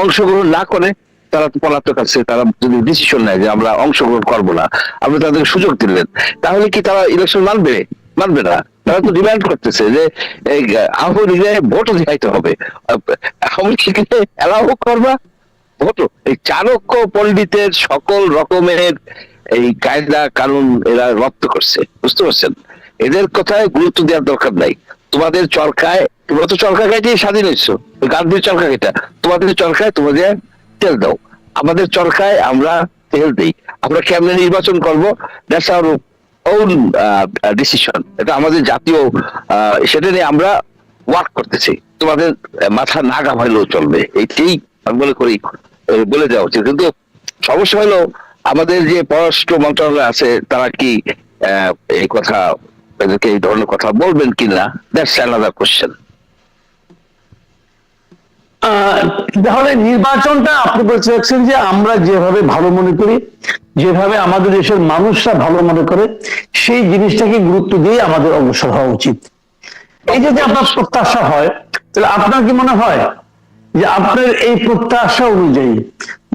অংশগ্রহণ না করে তারা পলাতক আছে, তারা যদি ডিসিশন নেয় যে আমরা অংশগ্রহণ করব না, আপনি তাদেরকে সুযোগ দিলেন, তাহলে কি তারা ইলেকশন মানবে? মানবে না। তারা তো ডিমান্ড করতেছে যে আওয়ামী লীগে ভোটও দেখাইতে হবে। আওয়ামী এলাও করবা? ভোটও এই চাণক্য পণ্ডিতের সকল রকমের এই কায়দা, কানুন এরা রপ্ত করছে। বুঝতে পারছেন? এদের কথায় গুরুত্ব দেওয়ার দরকার নাই। তোমাদের চরকায়, তোমরা তো চরকা খাইতে স্বাধীন হয়েছো গান্ধীর চরকা খাইটা তোমাদের চরকায় তোমাদের তেল দাও। আমাদের চরকায় আমরা তেল দিই। আমরা কেমনে নির্বাচন করব? দ্যাটস আওয়ার ওন ডিসিশন এটা আমাদের জাতীয় সেটা নিয়ে আমরা ওয়ার্ক করতেছি। তোমাদের মাথা না গাভাইলেও চলবে। এইটাই আমি মনে করি বলে দেওয়া উচিত। কিন্তু সমস্যা হলো, আমাদের যে পররাষ্ট্র মন্ত্রণালয় আছে, তারা কি এই কথা এদেরকে এই ধরনের কথা বলবেন কিনা দ্যাটস অ্যানাদার কোশ্চেন তাহলে নির্বাচনটা আপনি বলতে চাচ্ছেন যে আমরা যেভাবে ভালো মনে করি, যেভাবে আমাদের দেশের মানুষরা ভালো মনে করে, সেই জিনিসটাকে গুরুত্ব দিয়ে আমাদের অগ্রসর হওয়া উচিত। এই যদি আপনার প্রত্যাশা হয়, তাহলে আপনার কি মনে হয় যে আপনার এই প্রত্যাশা অনুযায়ী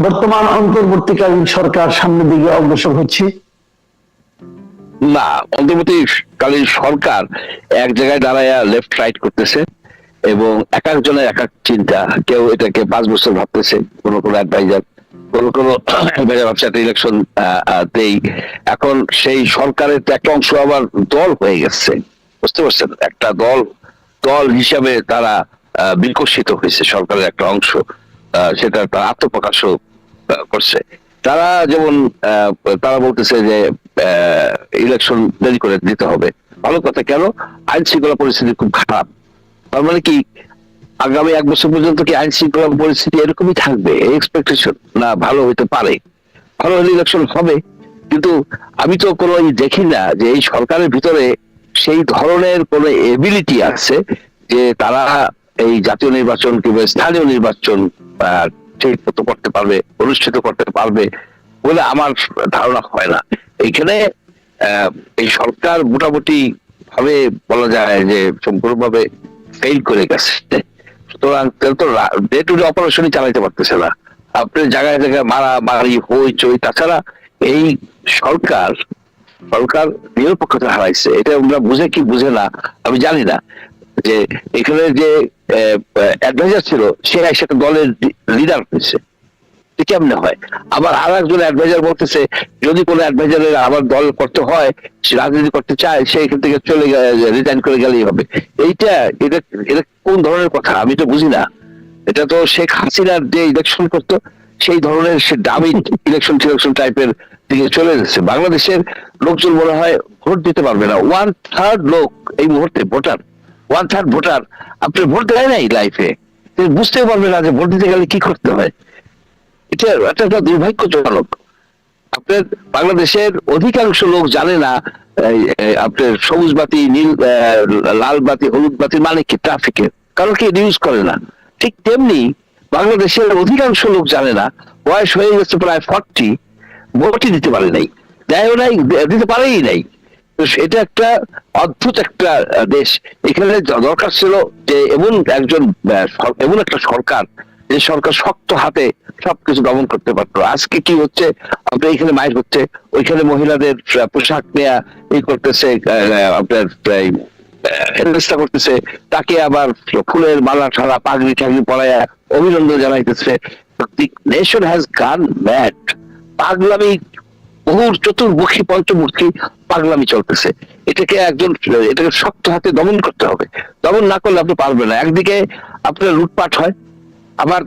বর্তমান অন্তর্বর্তীকালীন সরকার সামনের দিকে অগ্রসর হচ্ছে? না অন্তর্বর্তীকালীন সরকার এক জায়গায় দাঁড়ায় লেফট রাইট করতেছে এবং এক একজনের এক এক চিন্তা। কেউ এটাকে পাঁচ বছর ভাবতেছে, কোন কোন অ্যাডভাইজার ইলেকশন দেই। এখন সেই সরকারের তো একটা অংশ আবার দল হয়ে গেছে, বুঝতে পারছেন? একটা দল দল হিসাবে তারা বিকশিত হয়েছে সরকারের একটা অংশ সেটা তার আত্মপ্রকাশও করছে। তারা যেমন তারা বলতেছে যে ইলেকশন দেরি করে দিতে হবে। ভালো কথা কেন? আইন শৃঙ্খলা পরিস্থিতি খুব খারাপ। তার মানে কি, আগামী এক বছর পর্যন্ত কি আইন শৃঙ্খলা পরিস্থিতি এরকমই থাকবে? এক্সপেকটেশন না, ভালো হইতে পারে। ভালো হলে ইলেকশন হবে। কিন্তু আমি তো কোনো দেখি না যে এই সরকারের ভিতরে সেই ধরনের কোন এবিলিটি আছে যে তারা এই জাতীয় নির্বাচন কিংবা স্থানীয় নির্বাচন ঠিক করতে পারবে, অনুষ্ঠিত করতে পারবে বলে আমার ধারণা হয় না। এইখানে এই সরকার মোটামুটি ভাবে বলা যায় যে সম্পূর্ণভাবে ফেল করে গেছে। সুতরাং তারা তো ডে টু ডে অপারেশনই চালাইতে পারতেছে না। আপনি জায়গায় জায়গায় মারা, মারি, হই, চই, তাছাড়া এই সরকার সরকার নিরপেক্ষতা হারাইছে। এটা আমরা বুঝে কি বুঝে না, আমি জানি না। যে এখানে যে অ্যাডভাইজার ছিল, সে একসাথে দলের লিডার হয়েছে। কেমনে হয়? আবার আর একজন অ্যাডভাইজার বলতেছে, যদি কোনো অ্যাডভাইজারের আবার দল করতে হয়, সে রাজনীতি করতে চায়, সে এখান থেকে চলে রিটার্ন করে গেলেই হবে। এইটা, এটা এটা কোন ধরনের কথা? আমি তো বুঝি না। এটা তো শেখ হাসিনার যে ইলেকশন করতো, সেই ধরনের সে দামি ইলেকশন টিলেকশন টাইপের দিকে চলে যাচ্ছে বাংলাদেশের লোকজন মনে হয় ভোট দিতে পারবে না। ওয়ান থার্ড লোক এই মুহূর্তে ভোটার। ওয়ান থার্ড ভোটার আপনি ভোট দেয় নাই লাইফে বুঝতেও পারবে না যে ভোট দিতে গেলে কি করতে হয়। এটা একটা একটা দুর্ভাগ্যজনক। আপনার বাংলাদেশের অধিকাংশ লোক জানে না আপনার সবুজ বাতি, নীল লাল বাতি, হলুদ বাতি মানে কি ট্রাফিকের কারণ কি ইউজ করে না। ঠিক তেমনি বাংলাদেশের অধিকাংশ লোক জানে না, বয়স হয়ে গেছে প্রায় ফর্টি ভোটই দিতে পারে নাই। দেয়ও নাই, দিতে পারেই নাই। এটা একটা অদ্ভুত একটা দেশ। এখানে দরকার ছিল যে এমন একজন এমন একটা সরকার, যে সরকার শক্ত হাতে সবকিছু দমন করতে পারতো। আজকে কি হচ্ছে? আপনার এখানে মাইর হচ্ছে। ওইখানে মহিলাদের পোশাক নেয়া এই করতেছে আপনার হেনস্থা করতেছে। তাকে আবার ফুলের মালা ঠালা পাগড়ি ঠাগড়ি পরায়া অভিনন্দন জানাইতেছে। নেশন হ্যাজ গান ম্যাড পাগলামি বহুর চতুর্মুখী পঞ্চমূর্তি পাগলামি চলতেছে। এটাকে একজন, এটাকে শক্ত হাতে দমন করতে হবে। দমন না করলে আপনি পারবেন না। একদিকে আপনার লুটপাট হয়। আবার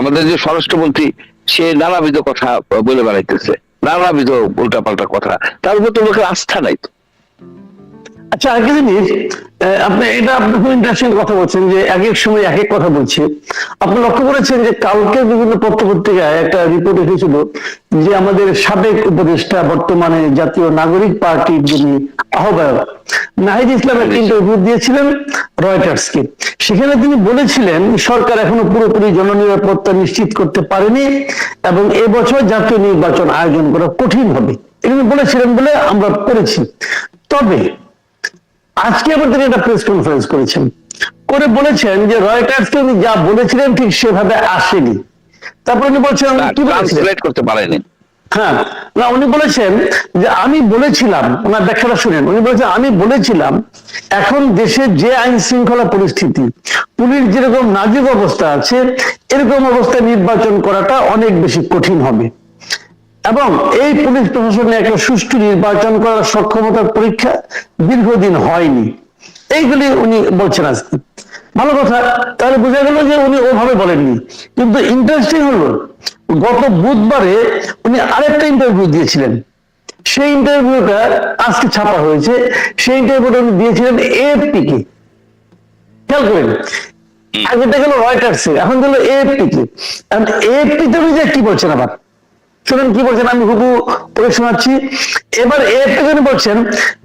আমাদের যে স্বরাষ্ট্রমন্ত্রী, সে নানাবিধ কথা বলে বেড়াইতেছে। নানাবিধ উল্টাপাল্টা কথা। তার উপর তো লোকের আস্থা নাই তো। আচ্ছা আরেকটা জিনিস আপনি এটা আপনি খুব ইন্টারেস্টিং কথা বলছেন যে এক এক সময় এক এক কথা বলছে। আপনি লক্ষ্য করেছেন যে কালকে বিভিন্ন পত্র পত্রিকায় একটা রিপোর্ট এসেছিল যে আমাদের সাবেক উপদেষ্টা বর্তমানে জাতীয় নাগরিক পার্টির যিনি আহ্বায়ক নাহিদ ইসলাম একটা ইন্টারভিউ দিয়েছিলেন রয়টার্সকে। সেখানে তিনি বলেছিলেন সরকার এখনও পুরোপুরি জননিরাপত্তা নিশ্চিত করতে পারেনি এবং এবছর জাতীয় নির্বাচন আয়োজন করা কঠিন হবে। এগুলো বলেছিলেন বলে আমরা করেছি তবে আজকে আবার তিনি একটা প্রেস কনফারেন্স করেছেন। করে বলেছেন যে রয়টার্সকে উনি যা বলেছিলেন ঠিক সেভাবে আসেনি। তারপর উনি বলছেন কি ট্রান্সলেট করতে পারেনি। হ্যাঁ না উনি বলেছেন যে আমি বলেছিলাম ওনার ব্যাখ্যাটা শুনেন উনি বলেছেন আমি বলেছিলাম এখন দেশের যে আইন শৃঙ্খলা পরিস্থিতি পুলিশ যেরকম নাজুক অবস্থা আছে এরকম অবস্থায় নির্বাচন করাটা অনেক বেশি কঠিন হবে। এবং এই পুলিশ প্রশাসনে একটা সুষ্ঠু নির্বাচন করার সক্ষমতার পরীক্ষা দীর্ঘদিন হয়নি। এইগুলি উনি বলছেন আজকে ভালো কথা, তাহলে বোঝা গেল যে উনি ওভাবে বলেননি। কিন্তু ইন্টারেস্টিং হলো, গত বুধবারে উনি আরেকটা ইন্টারভিউ দিয়েছিলেন। সেই ইন্টারভিউটা আজকে ছাপা হয়েছে। সেই ইন্টারভিউটা উনি দিয়েছিলেন এএফপি কে। খেয়াল করেন আগেটা গেল রয়টার্স এখন গেল এএফপি কে। এএফপি তে উনি যে কি বলছেন আবার? শুনুন কি বলছেন, আমি হুবু পড়ে শোনাচ্ছি। এবার এর বলছেন,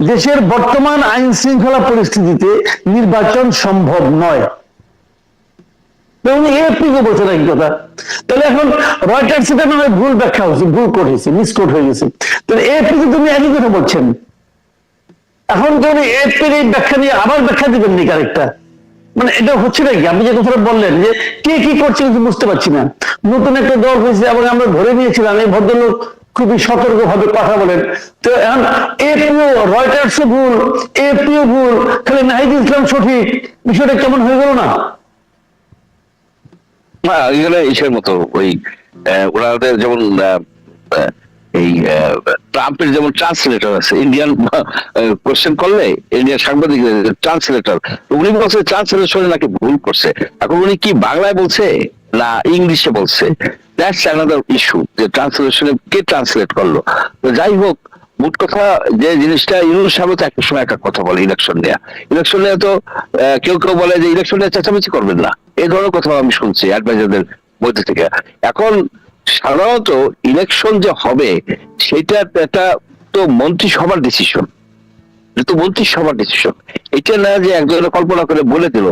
দেশের বর্তমান আইন শৃঙ্খলা পরিস্থিতিতে নির্বাচন সম্ভব নয়। উনি এএফপি কে বলছেন এই কথা। তাহলে এখন ভুল ব্যাখ্যা ভুল কোড হয়েছে হয়ে গেছে। তুমি একই এখন এই ব্যাখ্যা নিয়ে আবার ব্যাখ্যা দিবেন নি আরেকটা? মানে এটা হচ্ছে নাকি আপনি যে কথাটা বললেন যে কে কি করছে কিছু বুঝতে পারছি না। নতুন একটা দল হয়েছে এবং আমরা ধরে নিয়েছিলাম, এই ভদ্রলোক খুবই সতর্ক ভাবে কথা বলেন। তো এখন এপিও, রয়টার্সও ভুল, এপিও ভুল, খালি নাহিদ ইসলাম সঠিক, বিষয়টা কেমন হয়ে গেল না? না, এখানে ইসের মতো ওই ওনাদের যেমন এই ট্রাম্পের যেমন ট্রান্সলেটর আছে ইন্ডিয়ান কোশ্চেন করলে ইন্ডিয়ান সাংবাদিক, ট্রান্সলেটর, উনি বলছে ট্রান্সলেশনে নাকি ভুল করছে। এখন উনি কি বাংলায় বলছে না ইংলিশে বলছে? দ্যাটস অ্যানাদার ইস্যু যে ট্রান্সলেশনে কে ট্রান্সলেট করল? তো যাই হোক, মোট কথা যে জিনিসটা ইউনুস সাহেব একটা সময় একটা কথা বলে ইলেকশন নেয়া। ইলেকশন নিয়ে তো কেউ কেউ বলে যে ইলেকশন নিয়ে চেঁচামেচি করবেন না। এই ধরনের কথা আমি শুনছি অ্যাডভাইজারদের মধ্যে থেকে। এখন সাধারণত ইলেকশন যে হবে, সেটা একটা তো মন্ত্রিসভার ডিসিশন এটা তো মন্ত্রিসভার ডিসিশন এটা না যে একজনের কল্পনা করে বলে দিল।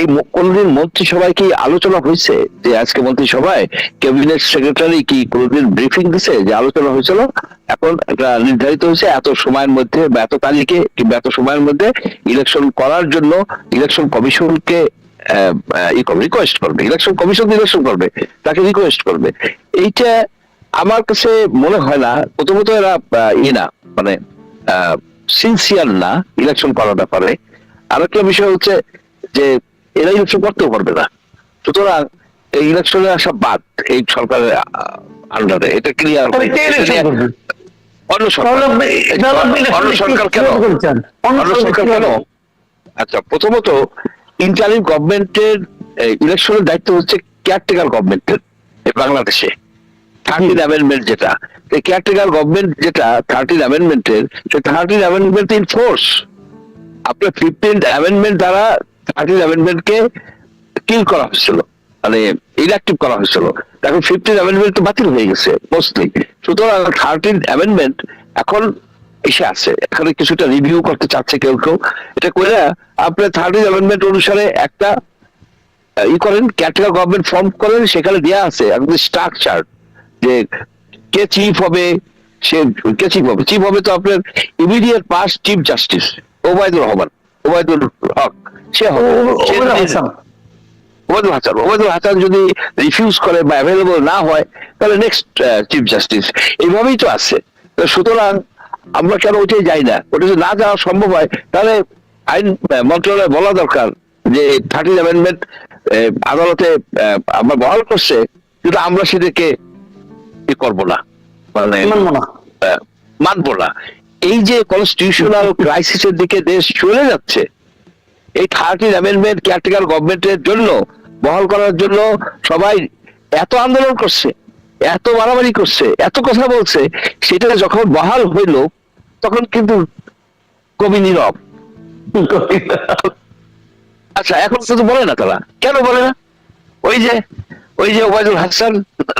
এই কোনদিন মন্ত্রিসভায় কি আলোচনা হয়েছে? যে আজকে মন্ত্রিসভায় ক্যাবিনেট সেক্রেটারি কি কোনদিন ব্রিফিং দিছে যে আলোচনা হয়েছিল? এখন একটা নির্ধারিত হয়েছে এত সময়ের মধ্যে বা এত তারিখে কিংবা এত সময়ের মধ্যে ইলেকশন করার জন্য ইলেকশন কমিশনকে ই করবে রিকোয়েস্ট করবে ইলেকশন কমিশন ইলেকশন করবে তাকে রিকোয়েস্ট করবে এইটা আমার কাছে মনে হয় না প্রথমত এরা ই না মানে সিনসিয়ার না ইলেকশন করার ব্যাপারে আরেকটা বিষয় হচ্ছে যে এরা ইলেকশন করতেও পারবে না সুতরাং এই ইলেকশনে আসা বাদ এই সরকারের আন্ডারে এটা ক্লিয়ার? অন্য সরকার অন্য সরকার কেন? অন্য সরকার কেন আচ্ছা প্রথমত ইন্টারিম গভর্নমেন্টের ইলেকশনের দায়িত্ব হচ্ছে কেয়ারটেকার গভর্নমেন্টের বাংলাদেশে। থার্টিন অ্যামেন্ডমেন্ট যেটা কেয়ারটেকার গভর্নমেন্ট যেটা থার্টিন অ্যামেন্ডমেন্টের সেই থার্টিন অ্যামেন্ডমেন্ট ইন ফোর্স আপনার ফিফটিন অ্যামেন্ডমেন্ট দ্বারা থার্টিন অ্যামেন্ডমেন্টকে কিল করা হয়েছিল মানে ইনঅ্যাক্টিভ করা হয়েছিল। এখন ফিফটিন অ্যামেন্ডমেন্ট তো বাতিল হয়ে গেছে মোস্টলি সুতরাং থার্টিন অ্যামেন্ডমেন্ট এখন এসে আছে। এখানে কিছুটা রিভিউ করতে চাচ্ছে কেউ কেউ। এটা করে আপনার থার্টিন অ্যামেন্ডমেন্ট অনুসারে একটা ই করেন ক্যাটেগর গভর্নমেন্ট ফর্ম করেন সেখানে দেওয়া আছে একদম স্ট্রাকচার যে কে চিফ হবে সে কে চিফ হবে। চিফ হবে তো আপনার immediate past chief justice Obaidur Rahman Obaidur Haque সে হবে। ওবায়দুল হাসান। ওবায়দুল হাসান যদি রিফিউজ করে বা অ্যাভেলেবল না হয় তাহলে নেক্সট চিফ জাস্টিস এইভাবেই তো আছে। সুতরাং আমরা কেন ওইটাই যাই না? ওটা যদি না যাওয়া সম্ভব হয় তাহলে আইন মন্ত্রণালয় বলা দরকার যে থার্টিন অ্যামেন্ডমেন্ট আদালতে আমরা বহাল করছে কিন্তু আমরা সেটাকে ই করব না। মানে মানবো না। আহ, মানবো না। এই যে কনস্টিটিউশনাল ক্রাইসিসের দিকে দেশ চলে যাচ্ছে এই থার্টিন অ্যামেন্ডমেন্ট কেয়ারটেকার গভর্নমেন্টের জন্য বহাল করার জন্য সবাই এত আন্দোলন করছে এত মারামারি করছে এত কথা বলছে সেটা যখন বহাল হইল তখন কিন্তু কবি নীরব। আচ্ছা এখন শুধু বলে না তারা। কেন বলে না? ওই যে ওই যে ওবায়দুল হাসান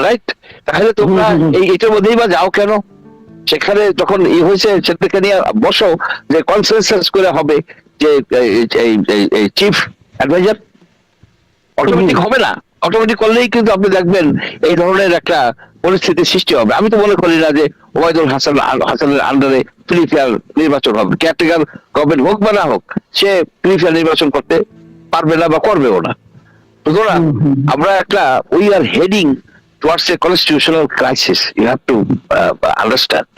রাইট তাহলে তোমরা। এই এটার মধ্যেই বা যাও কেন? সেখানে যখন ই হয়েছে সেটাকে নিয়ে বসো যে কনসেন্সাস করে হবে যে এই চিফ অ্যাডভাইজার অটোমেটিক হবে না? অটোমেটিক করলেই কিন্তু আপনি দেখবেন এই ধরনের একটা পরিস্থিতি সৃষ্টি হবে। আমি তো মনে করি না যে ওবায়দুল হাসান হাসানের আন্ডারে ফ্রি ফেয়ার নির্বাচন হবে। কেয়ারটেকার গভর্নমেন্ট হোক বা না হোক সে ফ্রি ফেয়ার নির্বাচন করতে পারবে না বা করবেও না। সুতরাং। আমরা একটা we are heading towards a constitutional crisis you have to understand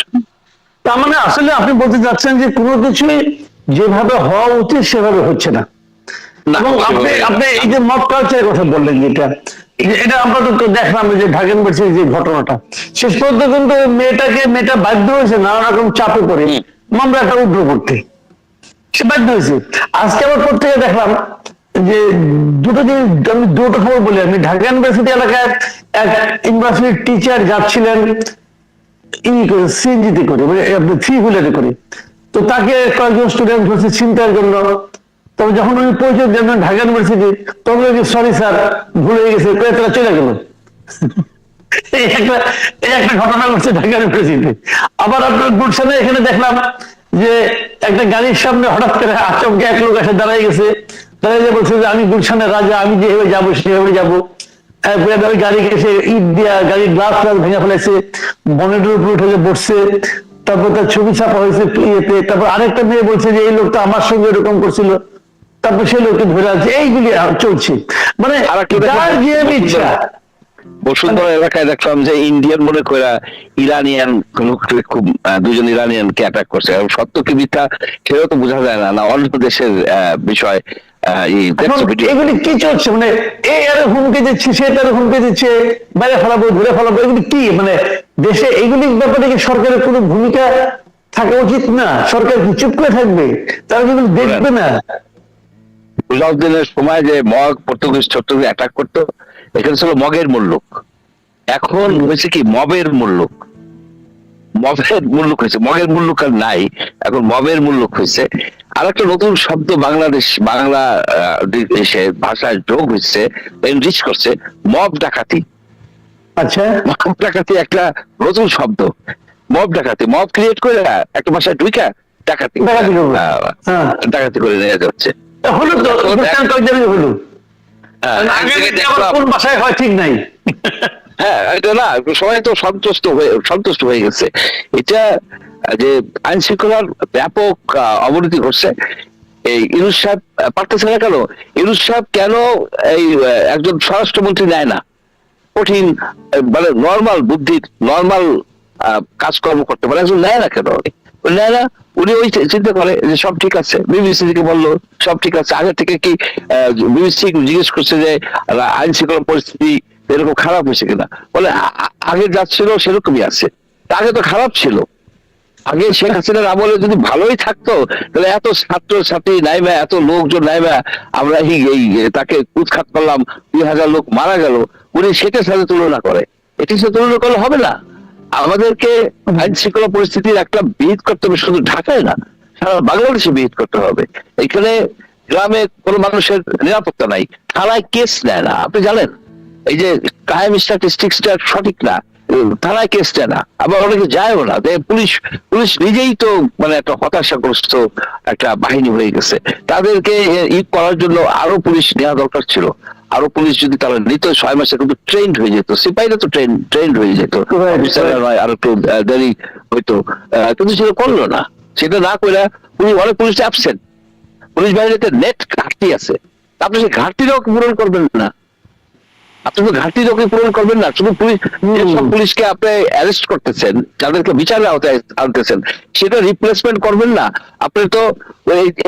তার মানে আসলে আপনি বলতে চাচ্ছেন যে কোনো কিছুই যেভাবে হওয়া উচিত সেভাবে হচ্ছে না। আপনি এই যে কালচারের কথা বললেন যেটা এটা আমরা তো দেখলাম যে ঢাকা ইউনিভার্সিটির যে ঘটনাটা। শেষ পর্যন্ত কিন্তু মেয়েটাকে মেয়েটা বাধ্য হয়েছে নানা রকম চাপে পড়ে হুম। মামলাটা উদ্র করতে। সে বাধ্য হয়েছে। আজকে আবার পত্রিকা দেখলাম যে দুটো জিনিস আমি দুটো খবর বলি। আমি ঢাকা ইউনিভার্সিটি এলাকায় এক ইউনিভার্সিটির টিচার যাচ্ছিলেন ই করে সিএনজিতে করে মানে থ্রি হুইলারে করে। তো তাকে কয়েকজন স্টুডেন্ট হচ্ছে চিন্তার জন্য তবে যখন উনি পৌঁছে যাবেন ঢাকা ইউনিভার্সিটি তখন সরি স্যার ভুল গেছে তারা চলে গেল। এই একটা এই একটা ঘটনা ঘটছে ঢাকা আবার আপনার গুলশানে এখানে দেখলাম যে, একটা গাড়ির সামনে হঠাৎ করে আচমকে এক লোক এসে গেছে। যে বলছে যে, আমি গুলশানের রাজা, আমি যেভাবে যাব, সেভাবে যাব। গাড়ি এসে ইট দিয়া গাড়ির গ্লাস গ্লাস ভেঙে ফেলেছে, বনেটের উপর উঠে বসছে, তারপর তার ছবি ছাপা হয়েছে ইয়েতে। তারপর আরেকটা মেয়ে বলছে যে, এই লোকটা আমার সঙ্গে এরকম করছিল। তারপর সেই লোককে ধরে আছে এইগুলি চলছে। মানে যার যে ইচ্ছা। বসুন্ধরা এলাকায় দেখলাম যে ইন্ডিয়ান মনে করে ইরানিয়ান লোককে খুব দুজন ইরানিয়ানকে অ্যাটাক করছে। সত্য কি মিথ্যা সেটাও তো বোঝা যায় না না অন্য দেশের বিষয়. এগুলি কি চলছে? মানে এই আরে হুমকি দিচ্ছে সে তার হুমকি দিচ্ছে বাইরে ফেলাবো ঘুরে ফেলাবো এগুলি কি? মানে দেশে এগুলির ব্যাপারে কি সরকারের কোনো ভূমিকা থাকা উচিত না? সরকার কি চুপ করে থাকবে? তারা কিন্তু দেখবে না? রুজাউদ্দিনের সময় যে মগ পর্তুগিজ ছোট্টকে অ্যাটাক করতো এখানে ছিল মগের মূল্যক এখন হয়েছে কি মবের মূল্যক মবের মূল্যক হয়েছে। মগের মূল্যক আর নাই এখন মবের মূল্যক হয়েছে। আর একটা নতুন শব্দ বাংলাদেশ বাংলা দেশে ভাষায় যোগ হচ্ছে এনরিচ করছে মব ডাকাতি। আচ্ছা। মব ডাকাতি একটা নতুন শব্দ। মব ডাকাতি। মব ক্রিয়েট করে একটা ভাষায় ঢুইকা ডাকাতি। হ্যাঁ। ডাকাতি করে নিয়ে যাচ্ছে। হ্যাঁ, কোন হয় ঠিক নাই। হ্যাঁ এটা না সবাই তো সন্তুষ্ট হয়ে সন্তুষ্ট হয়ে গেছে। এটা যে আইন শৃঙ্খলার ব্যাপক অবনতি ঘটছে এই ইনুস সাহেব পারতেছে না কেন? ইনুস সাহেব কেন এই একজন স্বরাষ্ট্রমন্ত্রী নেয় না? কঠিন মানে নর্মাল বুদ্ধির নর্মাল কাজকর্ম করতে পারে একজন নেয় না কেন? নেয় না? উনি ওই চিন্তা করে যে সব ঠিক আছে। বিবিসি থেকে বলল, সব ঠিক আছে। আগে থেকে কি বিবিসি জিজ্ঞেস করছে যে আইন শৃঙ্খলা পরিস্থিতি এরকম খারাপ হয়েছে কিনা? বলে আগে যা ছিল সেরকমই আছে। আগে তো খারাপ ছিল। আগে শেখ হাসিনার আমলে যদি ভালোই থাকতো, তাহলে এত ছাত্র ছাত্রী নাইবা এত লোকজন নাই নাইবা আমরা এই তাকে উৎখাত করলাম, দুই হাজার লোক মারা গেল। উনি সেটার সাথে তুলনা করে। এটির সাথে তুলনা করলে হবে না। আমাদেরকে আইন শৃঙ্খলা পরিস্থিতির একটা বিহিত করতে হবে, শুধু ঢাকায় না, সারা বাংলাদেশে বিহিত করতে হবে। এখানে গ্রামে কোনো মানুষের নিরাপত্তা নাই থানায় কেস নেয় না, আপনি জানেন? এই যে ক্রাইম স্ট্যাটিস্টিক্সটা সঠিক না থানায় কেস না। আবার অনেকে যায়ও না। পুলিশ পুলিশ নিজেই তো মানে একটা হতাশাগ্রস্ত একটা বাহিনী হয়ে গেছে। তাদেরকে ই করার জন্য আরও পুলিশ নেওয়া দরকার ছিল। আরও পুলিশ যদি তারা নিত ছয় মাসে কিন্তু ট্রেন্ড হয়ে যেত। সিপাহীরা তো ট্রেন ট্রেন্ড হয়ে যেত। নয় আরও একটু দেরি হইতো। কিন্তু সেটা করল না। সেটা না করে পুলিশ অনেক পুলিশ অ্যাবসেন্ট পুলিশ বাহিনীতে নেট ঘাটতি আছে। আপনি সেই ঘাটতিটাও পূরণ করবেন না। আপনি তো ঘাটতিটাও পূরণ করবেন না শুধু পুলিশ পুলিশকে আপনি অ্যারেস্ট করতেছেন যাদেরকে আওতায় আনতেছেন সেটা রিপ্লেসমেন্ট করবেন না। আপনি তো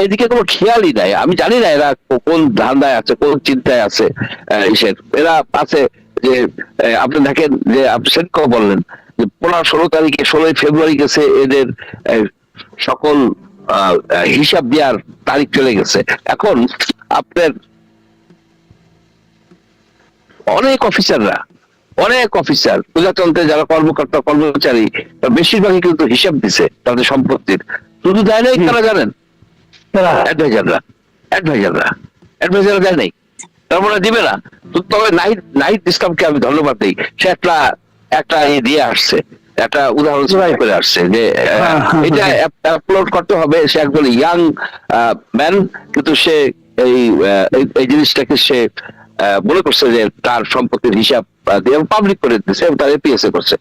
এইদিকে কোনো খেয়ালই নাই। আমি জানি না এরা কোন ধান্দায় আছে কোন চিন্তায় আছে এরা আছে যে আপনি দেখেন যে আপনি সেটা বললেন যে পনেরো ষোলো তারিখে ষোলোই ফেব্রুয়ারি গেছে এদের সকল হিসাব দেওয়ার তারিখ চলে গেছে। এখন আপনার অনেক অফিসাররা অনেক অফিসার প্রজাতন্ত্রে যারা কর্মকর্তা কর্মচারী বেশিরভাগই কিন্তু হিসাব দিছে তাদের সম্পত্তির। শুধু দেয় নাই তারা জানেন? অ্যাডভাইজাররা অ্যাডভাইজাররা অ্যাডভাইজাররা দেয় নাই। তার মানে দিবে না। তবে ইসলামকে আমি ধন্যবাদ দিই। সে একটা একটা এ দিয়ে আসছে একটা উদাহরণ সৃষ্টি করে আসছে যে আহ, হ্যাঁ, হ্যাঁ, এটা আপলোড করতে হবে সে একজন ইয়াং ম্যান কিন্তু সে এই এই- জিনিসটাকে সে মনে করছে যে তার সম্পত্তির হিসাব পাবলিক করে দিচ্ছে এবং তার এপিএসএ করছে।